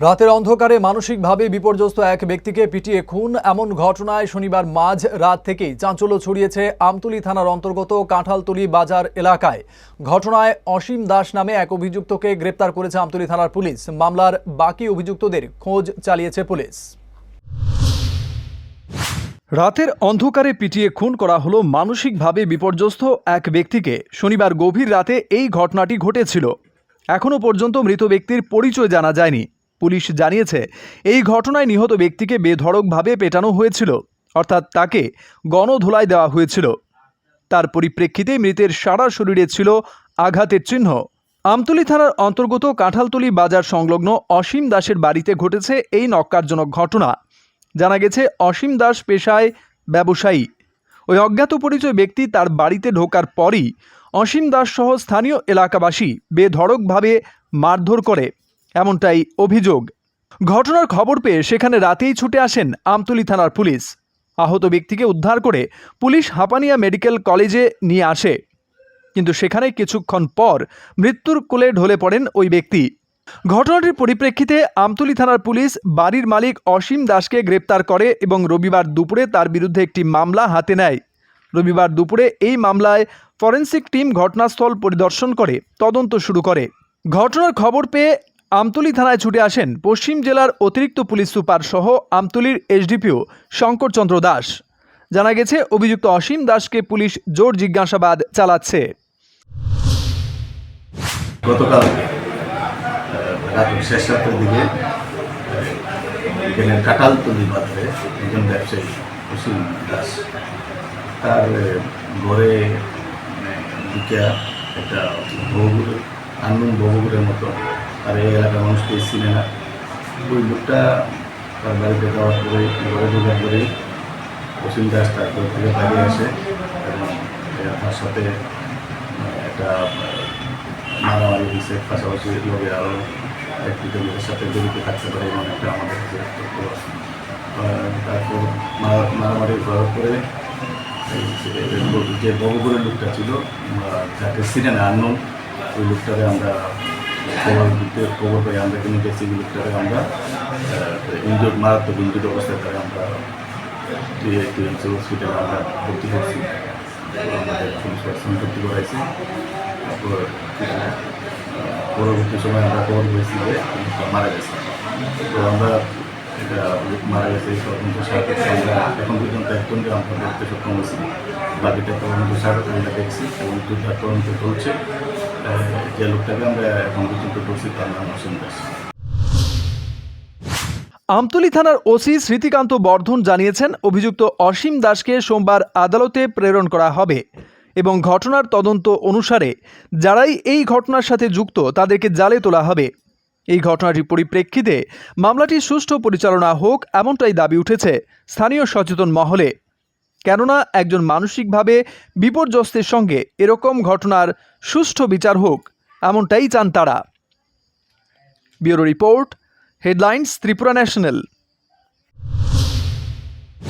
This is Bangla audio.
রাতের অন্ধকারে মানসিকভাবে বিপর্যস্ত এক ব্যক্তিকে পিটিয়ে খুন। এমন ঘটনায় শনিবার মাঝ রাত থেকেই চাঞ্চল্য ছড়িয়েছে আমতলী থানার অন্তর্গত কাঁঠালতলী বাজার এলাকায়। ঘটনায় অসীম দাস নামে এক অভিযুক্তকে গ্রেপ্তার করেছে আমতলী থানার পুলিশ। মামলার বাকি অভিযুক্তদের খোঁজ চালিয়েছে পুলিশ। রাতের অন্ধকারে পিটিয়ে খুন করা হলো মানসিকভাবে বিপর্যস্ত এক ব্যক্তিকে। শনিবার গভীর রাতে এই ঘটনাটি ঘটেছিল। এখনও পর্যন্ত মৃত ব্যক্তির পরিচয় জানা যায়নি। পুলিশ জানিয়েছে, এই ঘটনায় নিহত ব্যক্তিকে বেধড়কভাবে পেটানো হয়েছিল, অর্থাৎ তাকে গণধোলাই দেওয়া হয়েছিল। তার পরিপ্রেক্ষিতে মৃতের সারা শরীরে ছিল আঘাতের চিহ্ন। আমতলী থানার অন্তর্গত কাঁঠালতলি বাজার সংলগ্ন অসীম দাসের বাড়িতে ঘটেছে এই নক্কারজনক ঘটনা। জানা গেছে, অসীম দাস পেশায় ব্যবসায়ী। ওই অজ্ঞাত পরিচয় ব্যক্তি তার বাড়িতে ঢোকার পরই অসীম দাস সহ স্থানীয় এলাকাবাসী বেধড়কভাবে মারধর করে। এমনটাই অভিযোগ। ঘটনার খবর পেয়ে সেখানে রাতেই ছুটে আসেন আমতলী থানার পুলিশ। আহত ব্যক্তিকে উদ্ধার করে পুলিশ হাপানিয়া মেডিকেল কলেজে নিয়ে আসে। কিন্তু সেখানে কিছুক্ষণ পর মৃত্যুর কোলে ঢলে পড়েন ওই ব্যক্তি। ঘটনাটির পরিপ্রেক্ষিতে আমতলী থানার পুলিশ বাড়ির মালিক অসীম দাসকে গ্রেপ্তার করে এবং রবিবার দুপুরে তার বিরুদ্ধে একটি মামলা হাতে নেয়। রবিবার দুপুরে এই মামলায় ফরেন্সিক টিম ঘটনাস্থল পরিদর্শন করে তদন্ত শুরু করে। ঘটনার খবর পেয়ে আমতলী থানায় ছুটে আসেন পশ্চিম জেলার অতিরিক্ত পুলিশ সুপার সহ আমতলীর এসডিপিও শঙ্করচন্দ্র দাস। জানা গেছে, অভিযুক্ত অসীম দাসকে পুলিশ জোর জিজ্ঞাসাবাদ চালাচ্ছে। গতকাল শেষ রাতের দিকে একজন ব্যবসায়ী, অসীম দাস, তার ঘরে ঢুকিয়া একটা মতো আর এই এলাকার মানুষকে চিনে না ওই লোকটা তার বাড়িতে যাওয়ার পরে ঘরে ঢোকার পরেই অসীম দাস তার ঘর থেকে বাইরে আসে এবং তার সাথে একটা মারামারি হয়েছে পাশাপাশি লোকে আরও এক দুটো লোকের সাথে জড়িত থাকতে পারে এমন একটা আমাদের কাছে। তারপর মারামারি করার পরে যে- লোক- লোকটা ছিল যাকে সিনেন আননোন, ওই লোকটাকে আমরা খবর দিতে পাই আমরা কিন্তু গেছি লোকটাকে আমরা ইঞ্জুর মারাত্মক ইঞ্জুর অবস্থায় তাকে আমরা হসপিটালে আমরা ভর্তি তো আমাদের পুলিশ পার্সন ভর্তি করাইছি। তারপর পরবর্তী সময় আমরা খবর পেয়েছি যে মারা গেছে। তো আমরা এটা মারা গেছে তদন্ত এখন পর্যন্ত একজনকে আমরা দেখতে সক্ষম হয়েছি। বাকিটা তদন্ত আমরা দেখছি এবং দুটা তদন্ত চলছে। যে লোকটাকে আমরা এখন পর্যন্ত করছি তার নাম অসীম দাস আমতলী থানার ওসি স্মৃতিকান্ত বর্ধন জানিয়েছেন, অভিযুক্ত অসীম দাসকে সোমবার আদালতে প্রেরণ করা হবে এবং ঘটনার তদন্ত অনুসারে যারাই এই ঘটনার সাথে যুক্ত তাদেরকে জালে তোলা হবে। এই ঘটনাটির পরিপ্রেক্ষিতে মামলাটি সুষ্ঠু পরিচালনা হোক এমনটাই দাবি উঠেছে স্থানীয় সচেতন মহলে। কেননা একজন মানসিকভাবে বিপর্যস্তের সঙ্গে এরকম ঘটনার সুষ্ঠু বিচার হোক, এমনটাই চান তারা। Bureau report, headlines, Tripura national.